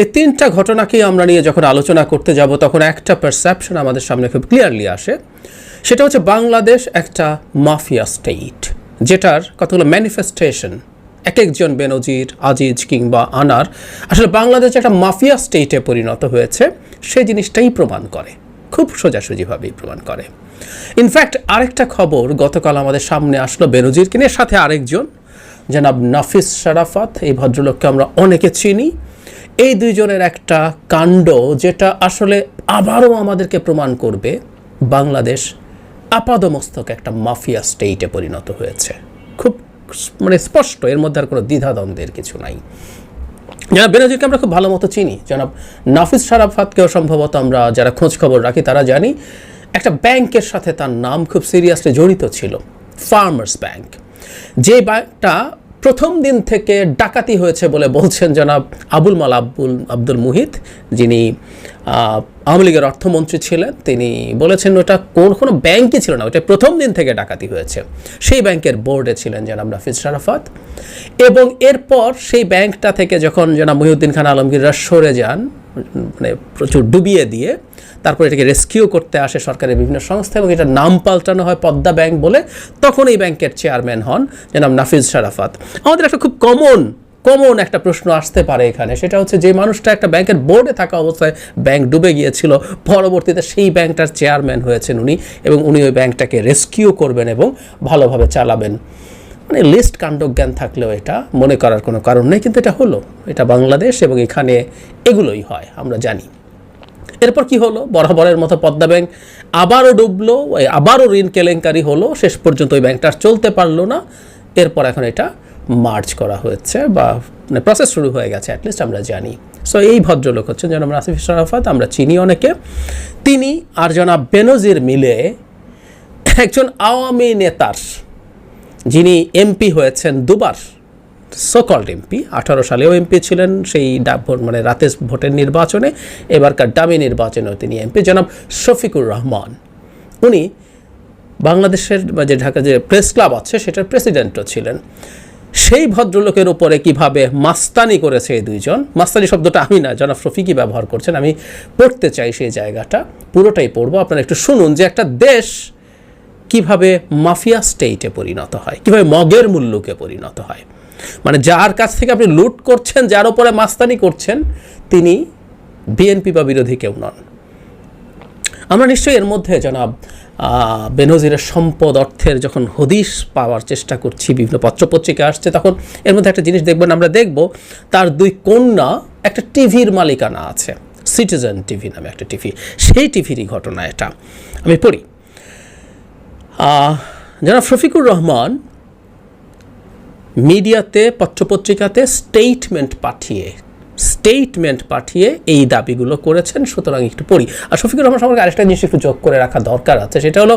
এই তিনটা ঘটনাকেই আমরা নিয়ে যখন আলোচনা করতে যাব, তখন একটা পারসেপশন আমাদের সামনে খুব ক্লিয়ারলি আসে। সেটা হচ্ছে বাংলাদেশ একটা মাফিয়া স্টেট যেটার কতগুলো ম্যানিফেস্টেশন এক একজন বেনজির, আজিজ কিংবা আনার, আসলে বাংলাদেশ একটা মাফিয়া স্টেটে পরিণত হয়েছে। সেই জিনিসটাই প্রমাণ করে, খুব সোজাসুজিভাবেই প্রমাণ করে। ইনফ্যাক্ট আরেকটা খবর গতকাল আমাদের সামনে আসলো বেনজির কিনের সাথে আরেকজন, জনাব নাফিস শারাফাত, এই ভদ্রলোককে আমরা অনেকে চিনি। এই দুইজনের একটা কাণ্ড যেটা আসলে আবারও আমাদেরকে প্রমাণ করবে, বাংলাদেশ আপাদমস্তক একটা মাফিয়া স্টেটে পরিণত হয়েছে। খুব মানে স্পষ্ট, এর মধ্যে আর কোনো দ্বিধাদ্বন্দ্বের কিছু নাই। জনাব বেনজিরকে আমরা খুব ভালো মতো চিনি। জনাব নাফিস শারাফাতকেও সম্ভবত আমরা যারা খোঁজ খবর রাখি তারা জানি। একটা ব্যাংকের সাথে তার নাম খুব সিরিয়াসলি জড়িত ছিল, ফার্মার্স ব্যাংক। যে ব্যাংকটা প্রথম দিন থেকে ডাকাতি হয়েছে বলে বলছেন জনাব আবুল মাল আব্বুল আব্দুল মুহিত, যিনি আওয়ামী লীগের অর্থমন্ত্রী ছিলেন। তিনি বলেছেন ওটা কোন, কোনো ব্যাংকই ছিল না, ওটা প্রথম দিন থেকে ডাকাতি হয়েছে। সেই ব্যাংকের বোর্ডে ছিলেন জনাব রাফিজ শারাফাত। এবং এরপর সেই ব্যাংকটা থেকে যখন জনাব মহিউদ্দিন খান আলমগীররা সরে যান মানে প্রচুর ডুবিয়ে দিয়ে তারপর এটাকে রেস্কিউ করতে আসে সরকারের বিভিন্ন সংস্থা এবং এটার নাম পাল্টানো হয় পদ্মা ব্যাংক বলে। তখন এই ব্যাংকের চেয়ারম্যান হন জনাব নাফিজ শারাফাত। আমাদের একটা খুব কমন কমন একটা প্রশ্ন আসতে পারে এখানে। সেটা হচ্ছে যে মানুষটা একটা ব্যাংকের বোর্ডে থাকা অবস্থায় ব্যাংক ডুবে গিয়েছিল, পরবর্তীতে সেই ব্যাংকটার চেয়ারম্যান হয়েছেন উনি এবং উনি ওই ব্যাংকটাকে রেস্কিউ করবেন এবং ভালোভাবে চালাবেন। মানে লিস্ট কাণ্ডজ্ঞান থাকলেও এটা মনে করার কোনো কারণ নেই, কিন্তু এটা হলো। এটা বাংলাদেশ এবং এখানে এগুলোই হয়, আমরা জানি। এরপর কি হলো? বরাবরের মতো পদ্মা ব্যাংক আবারও ডুবলো আবারও ঋণ কেলেঙ্কারি হলো, শেষ পর্যন্ত ওই ব্যাংকটা চলতে পারল না। এরপর এখন এটা মার্চ করা হয়েছে বা মানে প্রসেস শুরু হয়ে গেছে অ্যাটলিস্ট আমরা জানি। সো এই ভদ্রলোক হচ্ছেন জনাব নাসিফ শরাফাত আমরা চিনি অনেকে। তিনি আর জনাব বেনজির মিলে একজন আওয়ামী নেতার যিনি এমপি হয়েছেন দুবার সোকল্ড এমপি, আঠারো সালেও এমপি ছিলেন, সেই মানে রাতে ভোটের নির্বাচনে, এবারকার ডামি নির্বাচনেও তিনি এমপি। জনাব শফিকুর রহমান, উনি বাংলাদেশের যে ঢাকা যে প্রেস ক্লাব আছে, সেটার প্রেসিডেন্টও ছিলেন। সেই ভদ্রলোকের উপরে কীভাবে মাস্তানি করেছে এই দুইজন? মাস্তানি শব্দটা আমি না, জনাব শফিকই ব্যবহার করছেন, আমি পড়তে চাই সেই জায়গাটা, পুরোটাই পড়ব। আপনারা একটু শুনুন যে একটা দেশ কীভাবে মাফিয়া স্টেটে পরিণত হয়, কীভাবে মগের মূল্যকে পরিণত হয়। মানে যার কাছ থেকে আপনি লুট করছেন, যার উপরে মাস্তানি করছেন, তিনি বিএনপি বা বিরোধী কেউ নন। আমরা নিশ্চয়ই এর মধ্যে জনাব বেনজিরের সম্পদ অর্থের যখন হদিশ পাওয়ার চেষ্টা করছি, বিভিন্ন পত্রপত্রিকা আসছে, তখন এর মধ্যে একটা জিনিস দেখবেন, আমরা দেখব তার দুই কন্যা একটা টিভির মালিকানা আছে সিটিজেন টিভি নামে একটা টিভি সেই টিভিরই ঘটনা এটা। আমি পড়ি। জনাব শফিকুর রহমান মিডিয়াতে, পত্রপত্রিকাতে স্টেটমেন্ট পাঠিয়ে স্টেটমেন্ট পাঠিয়ে এই দাবিগুলো করেছেন, সুতরাং একটু পড়ি। আর শফিকুর রহমান সম্পর্কে আরেকটা জিনিস একটু যোগ করে রাখা দরকার আছে, সেটা হলো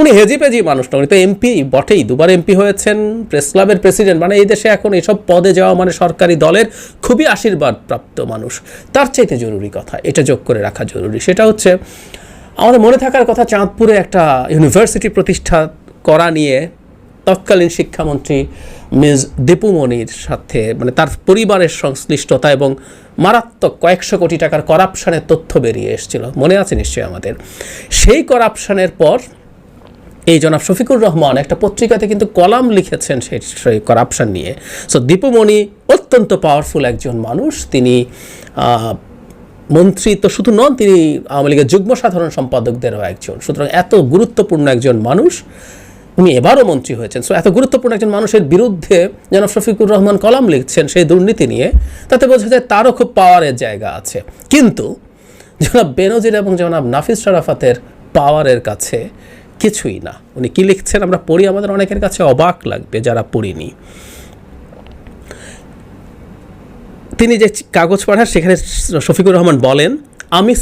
উনি হেজি হেজিপেজি মানুষ না, উনি তো এমপি, বটেই, দুবার এমপি হয়েছেন, প্রেস ক্লাবের প্রেসিডেন্ট মানে এই দেশে এখন এইসব পদে যাওয়া মানে সরকারি দলের খুবই আশীর্বাদ প্রাপ্ত মানুষ। তার চাইতে জরুরি কথা, এটা যোগ করে রাখা জরুরি। সেটা হচ্ছে আমাদের মনে থাকার কথা চাঁদপুরে একটা ইউনিভার্সিটি প্রতিষ্ঠা করা নিয়ে তৎকালীন শিক্ষামন্ত্রী মিস দীপুমণির সাথে মানে তার পরিবারের সংশ্লিষ্টতা এবং মারাত্মক কয়েকশো কোটি টাকার করাপশানের তথ্য বেরিয়ে এসেছিল। মনে আছে নিশ্চয়ই আমাদের। সেই করাপশানের পর এই জনাব শফিকুর রহমান একটা পত্রিকাতে কিন্তু কলাম লিখেছেন সেই করাপশন নিয়ে। সো দীপুমণি অত্যন্ত পাওয়ারফুল একজন মানুষ। তিনি মন্ত্রী তো শুধু নন, তিনি আওয়ামী লীগের যুগ্ম সাধারণ সম্পাদকদেরও একজন। সুতরাং এত গুরুত্বপূর্ণ একজন মানুষ, উনি এবারও মন্ত্রী হয়েছেন। সো এত গুরুত্বপূর্ণ একজন মানুষের বিরুদ্ধে যেন শফিকুর রহমান কলাম লিখছেন সেই দুর্নীতি নিয়ে, তাতে বোঝা যায় তারও খুব পাওয়ারের জায়গা আছে। কিন্তু জনাব বেনজির এবং জনাব নাফিস শরাফাতের পাওয়ারের কাছে কিছুই না। উনি কি লিখছেন আমরা পড়ি, আমাদের অনেকের কাছে অবাক লাগবে যারা পড়িনি। তিনি যে কাগজ পড়ান সেখানে শফিকুর রহমান বলেন, আমি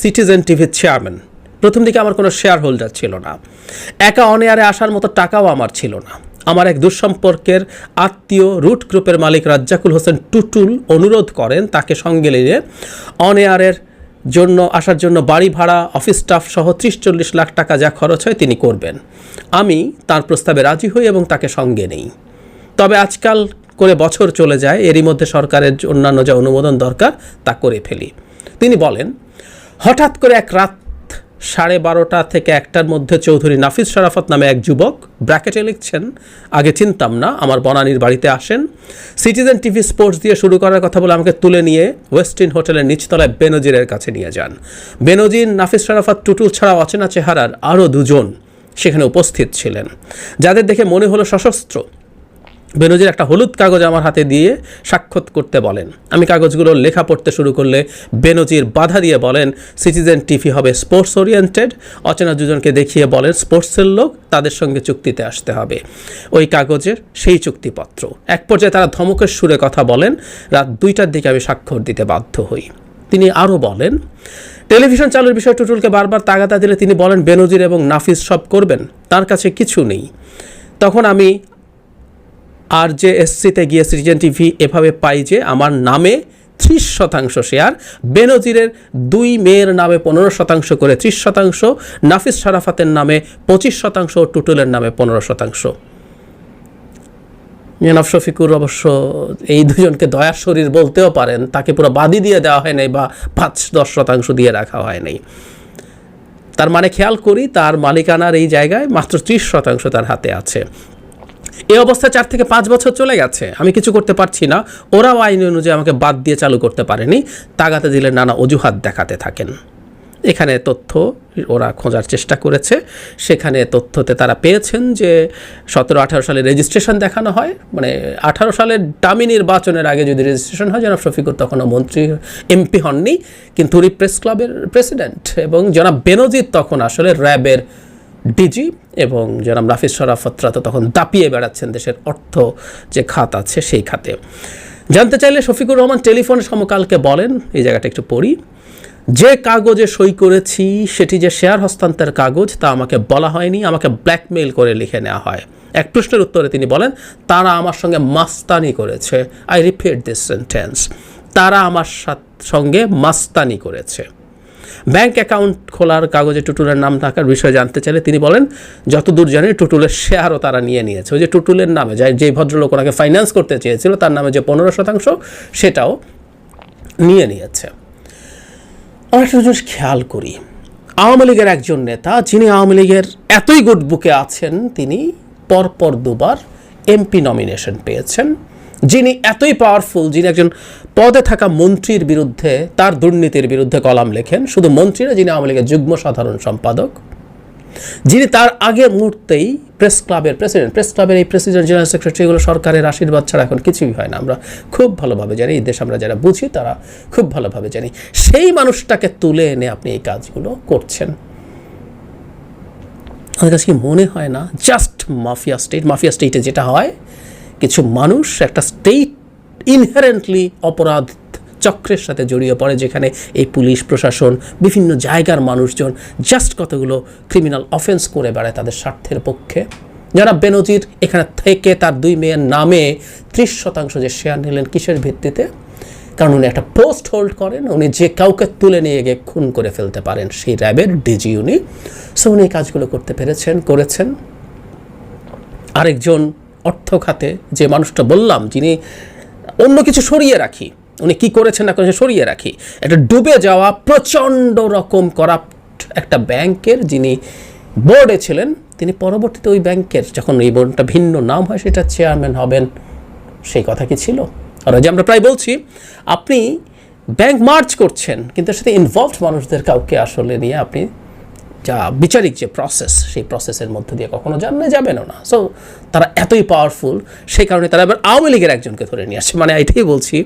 সিটিজেন টিভির চেয়ারম্যান প্রথম দিকে আমার কোনো শেয়ার হোল্ডার ছিল না। একা অনেয়ারে আসার মতো টাকাও আমার ছিল না। আমার এক দুঃসম্পর্কের আত্মীয় রুট গ্রুপের মালিক রাজ্জাকুল হোসেন টুটুল অনুরোধ করেন তাকে সঙ্গে নিয়ে অনেয়ারের জন্য, আসার জন্য বাড়ি ভাড়া অফিস স্টাফ সহ ত্রিশ চল্লিশ লাখ টাকা যা খরচ হয় তিনি করবেন। আমি তার প্রস্তাবে রাজি হই এবং তাকে সঙ্গে নেই। তবে আজকাল করে বছর চলে যায়, এরই মধ্যে সরকারের অন্যান্য যা অনুমোদন দরকার তা করে ফেলি। তিনি বলেন, হঠাৎ করে এক রাত সাড়ে বারোটা থেকে একটার মধ্যে চৌধুরী নাফিস শরাফত নামে এক যুবক ব্র্যাকেটে লিখছেন, আগে চিনতাম না, আমার বনানীর বাড়িতে আসেন। সিটিজেন টিভি স্পোর্টস দিয়ে শুরু করার কথা বলে আমাকে তুলে নিয়ে ওয়েস্টিন হোটেলের নিচতলায় বেনজিরের কাছে নিয়ে যান। বেনজির, নাফিস শরাফত টুটুল ছাড়া অচেনা চেহারার আরও দুজন সেখানে উপস্থিত ছিলেন। যাদের দেখে মনে হলো সশস্ত্র। বেনজির একটা হলুদ কাগজ আমার হাতে দিয়ে সাক্ষাৎ করতে বলেন। আমি কাগজগুলো লেখা পড়তে শুরু করলে বেনজির বাধা দিয়ে বলেন, সিটিজেন টিভি হবে স্পোর্টস ওরিয়েন্টেড। অচেনা দুজনকে দেখিয়ে বলেন, স্পোর্টসের লোক, তাদের সঙ্গে চুক্তিতে আসতে হবে। ওই কাগজের সেই চুক্তিপত্র। এক পর্যায়ে তারা ধমকের সুরে কথা বলেন, রাত দুইটার দিকে আমি স্বাক্ষর দিতে বাধ্য হই। তিনি আরও বলেন, টেলিভিশন চালুর বিষয়ে টুটুলকে বারবার তাগাদা দিলে তিনি বলেন, বেনজির এবং নাফিস সব করবেন, তার কাছে কিছু নেই। তখন আমি আর যে এসসিতে গিয়ে সিটিজেন টিভি এভাবে পাই যে আমার নামে ত্রিশ শতাংশ শেয়ার, বেনজিরের দুই মেয়ের নামে পনেরো শতাংশ করে ত্রিশ শতাংশ, নাফিস শারাফাতের নামে পঁচিশ শতাংশ, টুটুলের নামে পনেরো শতাংশ। জনাব শফিকুর অবশ্য এই দুজনকে দয়ার শরীর বলতেও পারেন, তাকে পুরো বাদি দিয়ে দেওয়া হয় নাই বা পাঁচ দশ শতাংশ দিয়ে রাখা হয় নাই। তার মানে খেয়াল করি, তার মালিকানার এই জায়গায় মাত্র ত্রিশ শতাংশ তার হাতে আছে। এই অবস্থা চার থেকে পাঁচ বছর চলে গেছে। আমি কিছু করতে পারছি না। ওরাও আইন অনুযায়ী আমাকে বাদ দিয়ে চালু করতে পারেনি। তাগাতে দিলে নানা অজুহাত দেখাতে থাকেন। এখানে তথ্য ওরা খোঁজার চেষ্টা করেছে। সেখানে তথ্যতে তারা পেয়েছেন যে সতেরো আঠারো সালে রেজিস্ট্রেশন দেখানো হয়। মানে আঠারো সালের দামি নির্বাচনের আগে যদি রেজিস্ট্রেশন হয়, জনাব শফিকুর তখনও মন্ত্রী, এমপি হননি। কিন্তু উনি প্রেস ক্লাবের প্রেসিডেন্ট এবং জনাব বেনজিৎ তখন আসলে র্যাবের ডিজি এবং জনাব রাফিজ শরাফতরা তো তখন দাপিয়ে বেড়াচ্ছেন দেশের অর্থ যে খাত আছে সেই খাতে। জানতে চাইলে শফিকুর রহমান টেলিফোন সমকালকে বলেন, এই জায়গাটা একটু পড়ি। যে কাগজে সই করেছি, সেটি যে শেয়ার হস্তান্তরের কাগজ, তা আমাকে বলা হয়নি, আমাকে ব্ল্যাকমেইল করে লিখে নেওয়া হয়। এক প্রশ্নের উত্তরে তিনি বলেন, তারা আমার সঙ্গে মাস্তানি করেছে। আই রিপিট দিস সেন্টেন্স তারা আমার সঙ্গে মাস্তানি করেছে। ব্যাংক অ্যাকাউন্ট খোলার কাগজে টুটুলের নাম থাকার বিষয়ে জানতে চাইলে তিনি বলেন, যতদূর জানি টুটুলের শেয়ারও তারা নিয়ে নিয়েছে। ওই যে টুটুলের নামে যে ভদ্রলোক ওনাকে ফাইন্যান্স করতে চেয়েছিল, তার নামে যে পনেরো শতাংশ, সেটাও নিয়ে নিয়েছে। আমরা একটা জিনিস খেয়াল করি, আওয়ামী লীগের একজন নেতা, যিনি আওয়ামী লীগের এতই গুড বুকে আছেন, তিনি পরপর দুবার এমপি নমিনেশন পেয়েছেন। যিনি এতই পাওয়ারফুল যিনি একজন পদে থাকা মন্ত্রীর বিরুদ্ধে, তার দুর্নীতির বিরুদ্ধে কলাম লেখেন। শুধু মন্ত্রীরা, যিনি আওয়ামী লীগের যুগ্ম সাধারণ সম্পাদক। যিনি তার আগের মুহূর্তেই প্রেস ক্লাবের প্রেসিডেন্ট প্রেস ক্লাবের এই প্রেসিডেন্ট জেনারেল সেক্রেটারি এগুলো সরকারের আশীর্বাদ ছাড়া এখন কিছুই হয় না। আমরা খুব ভালোভাবে জানি, এই দেশ আমরা যারা বুঝি, তারা খুব ভালোভাবে জানি। সেই মানুষটাকে তুলে এনে আপনি এই কাজগুলো করছেন। আমার কাছে কি মনে হয় না জাস্ট মাফিয়া স্টেট মাফিয়া স্টেটে যেটা হয় কিছু মানুষ একটা স্টেট ইনহারেন্টলি অপরাধ চক্রের সাথে জড়িয়ে পড়ে, যেখানে এই পুলিশ, প্রশাসন, বিভিন্ন জায়গার মানুষজন জাস্ট কতগুলো ক্রিমিনাল অফেন্স করে বেড়ায় তাদের স্বার্থের পক্ষে। যারা বেনজির, এখানে থেকে তার দুই মেয়ের নামে ত্রিশ শতাংশ যে শেয়ার নিলেন কিসের ভিত্তিতে? কারণ উনি একটা পোস্ট হোল্ড করেন, উনি যে কাউকে তুলে নিয়ে গিয়ে খুন করে ফেলতে পারেন, সেই র্যাবের ডিজি উনি। সো উনি কাজগুলো করতে পেরেছেন, করেছেন। আরেকজন অর্থ খাতে যে মানুষটা বললাম, যিনি অন্য কিছু সরিয়ে রাখি, উনি কি করেছেন না করেছেন সরিয়ে রাখি। একটা ডুবে যাওয়া প্রচণ্ড রকম করাপ্ট একটা ব্যাংকের যিনি বোর্ডে ছিলেন, তিনি পরবর্তীতে ওই ব্যাংকের যখন এই বোর্ডটা ভিন্ন নাম হয়, সেটা চেয়ারম্যান হবেন, সেই কথা কি ছিল? আর যে আমরা প্রায় বলছি, আপনি ব্যাংক মার্চ করছেন, কিন্তু সাথে ইনভলভড মানুষদের কাউকে আসলে নিয়ে আপনি যা বিচারিক যে প্রসেস সেই প্রসেসের মধ্যে দিয়ে কখনো জানলে যাবেনও না। সো তারা এতই পাওয়ারফুল সেই কারণে তারা এবার আওয়ামী লীগের একজনকে ধরে নিয়ে আসছে মানে এটাই বলছি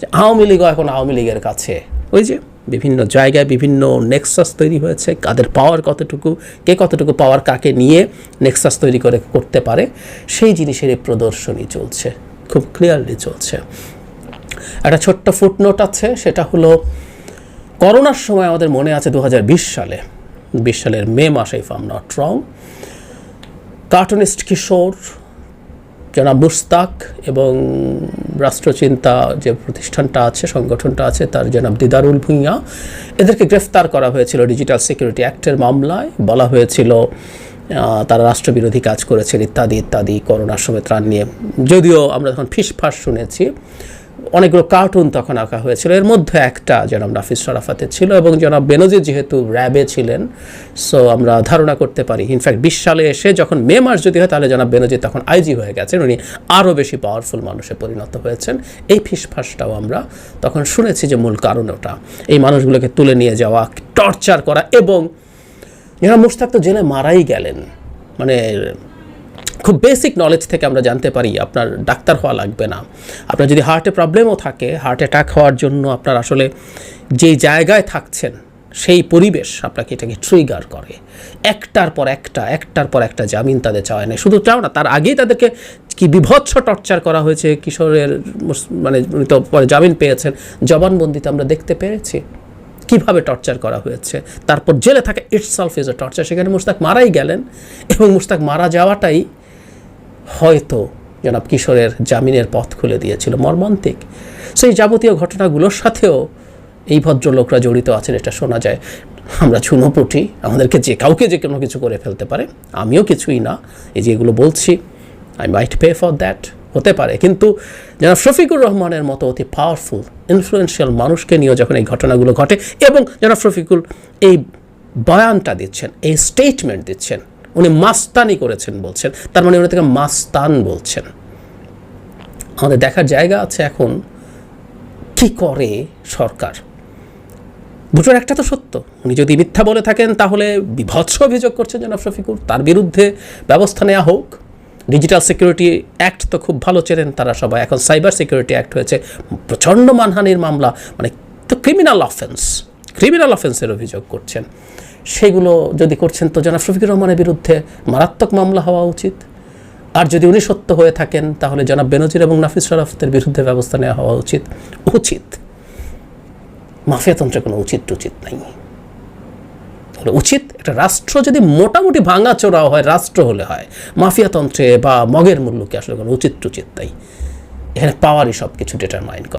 যে আওয়ামী লীগও এখন আওয়ামী লীগের কাছে। ওই যে বিভিন্ন জায়গায় বিভিন্ন নেক্সাস তৈরি হয়েছে, কাদের পাওয়ার কতটুকু, কে কতটুকু পাওয়ার কাকে নিয়ে নেক্সাস তৈরি করে করতে পারে, সেই জিনিসের প্রদর্শনী চলছে। খুব ক্লিয়ারলি চলছে। একটা ছোট্ট ফুটনোট আছে, সেটা হলো, করোনার সময় আমাদের মনে আছে দু হাজার বিশ সালে। বিশ সালের মে মাসে if I'm not wrong cartoonist Kishore জনাব মুস্তাক এবং রাষ্ট্রচিন্তা যে প্রতিষ্ঠানটা আছে, সংগঠনটা আছে, তার জনাব দিদারুল ভুঁইয়া। এদেরকে গ্রেফতার করা হয়েছিল ডিজিটাল সিকিউরিটি অ্যাক্টের মামলায়। বলা হয়েছিল তারা রাষ্ট্রবিরোধী কাজ করেছেন, ইত্যাদি ইত্যাদি করোনার সময় ত্রাণ নিয়ে। যদিও আমরা তখন ফিসফাস শুনেছি অনেকগুলো কার্টুন তখন আঁকা হয়েছিল। এর মধ্যে একটা জনাব নাফিস শরাফাতের ছিল এবং জনাব বেনজির যেহেতু র্যাবে ছিলেন সো আমরা ধারণা করতে পারি। ইনফ্যাক্ট বিশ সালে এসে যখন মে মাস যদি হয়, তাহলে জনাব বেনজির তখন আইজি হয়ে গেছেন। উনি আরও বেশি পাওয়ারফুল মানুষে পরিণত হয়েছেন। এই ফিসফাসটাও আমরা তখন শুনেছি যে মূল কারণ ওটা। এই মানুষগুলোকে তুলে নিয়ে যাওয়া টর্চার করা এবং যারা মুশতাক তো জেলে মারাই গেলেন। মানে খুব বেসিক নলেজ থেকে আমরা জানতে পারি আপনার ডাক্তার হওয়া লাগবে না। আপনার যদি হার্টে প্রবলেমও থাকে হার্ট অ্যাটাক হওয়ার জন্য আপনার আসলে যেই জায়গায় থাকছেন, সেই পরিবেশ আপনাকে এটাকে ট্রিগার করে। একটার পর একটা, একটার পর একটা জামিন তাদের চাওয়া নেই। শুধু চাও না, তার আগেই তাদেরকে কি বিভৎস টর্চার করা হয়েছে, কিশোরের মানে তো পরে জামিন পেয়েছেন, জবানবন্দিতে আমরা দেখতে পেরেছি কীভাবে টর্চার করা হয়েছে। তারপর জেলে থাকে ইটসেলফ ইজ এ টর্চার সেখানে মুস্তাক মারাই গেলেন এবং মুস্তাক মারা যাওয়াটাই হয়তো জনাব কিশোরের জামিনের পথ খুলে দিয়েছিল মর্মান্তিক। সেই যাবতীয় ঘটনাগুলোর সাথেও এই ভদ্রলোকরা জড়িত আছেন, এটা শোনা যায়। আমরা চুনোপুটি আমাদেরকে যে কাউকে যে কোনো কিছু করে ফেলতে পারে, আমিও কিছুই না। এই যে এগুলো বলছি I might pay for that হতে পারে। কিন্তু জনাব শফিকুর রহমানের মতো অতি পাওয়ারফুল ইনফ্লুয়েন্সিয়াল মানুষকে নিয়েও যখন এই ঘটনাগুলো ঘটে, এবং জনাব শফিকুল এই বয়ানটা দিচ্ছেন, এই স্টেটমেন্ট দিচ্ছেন উনি মাস্তানি করেছেন বলছেন। তার মানে উনি থেকে মাস্তান বলছেন। আমাদের দেখার জায়গা আছে এখন কি করে সরকার। দুটোর একটা তো সত্য। উনি যদি মিথ্যা বলে থাকেন, তাহলে বিভৎস অভিযোগ করছেন জনাব শফিকুর। তার বিরুদ্ধে ব্যবস্থা নেওয়া হোক। ডিজিটাল সিকিউরিটি অ্যাক্ট তো খুব ভালো চেনেন তারা সবাই। এখন সাইবার সিকিউরিটি অ্যাক্ট হয়েছে। প্রচণ্ড মানহানির মামলা। মানে তো ক্রিমিনাল অফেন্স। ক্রিমিনাল অফেন্সের অভিযোগ করছেন। সেগুলো যদি করছেন, তো জনাব শফিকুর রহমানের বিরুদ্ধে মারাত্মক মামলা হওয়া উচিত। আর যদি উনি সত্য হয়ে থাকেন, তাহলে জনাব বেনজির এবং নাফিস শরাফতের বিরুদ্ধে ব্যবস্থা নেওয়া হওয়া উচিত। উচিত। মাফিয়াতন্ত্রে কোনো উচিত উচিত নাই। উচিত একটা রাষ্ট্র যদি মোটামুটি ভাঙা চোরাও হয়, রাষ্ট্র হলে হয়, মাফিয়াতন্ত্রে বা মগের মূল্যকে আসলে কোনো উচিত উচিত নাই। এখানে পাওয়ারই সব কিছু ডিটারমাইন করে।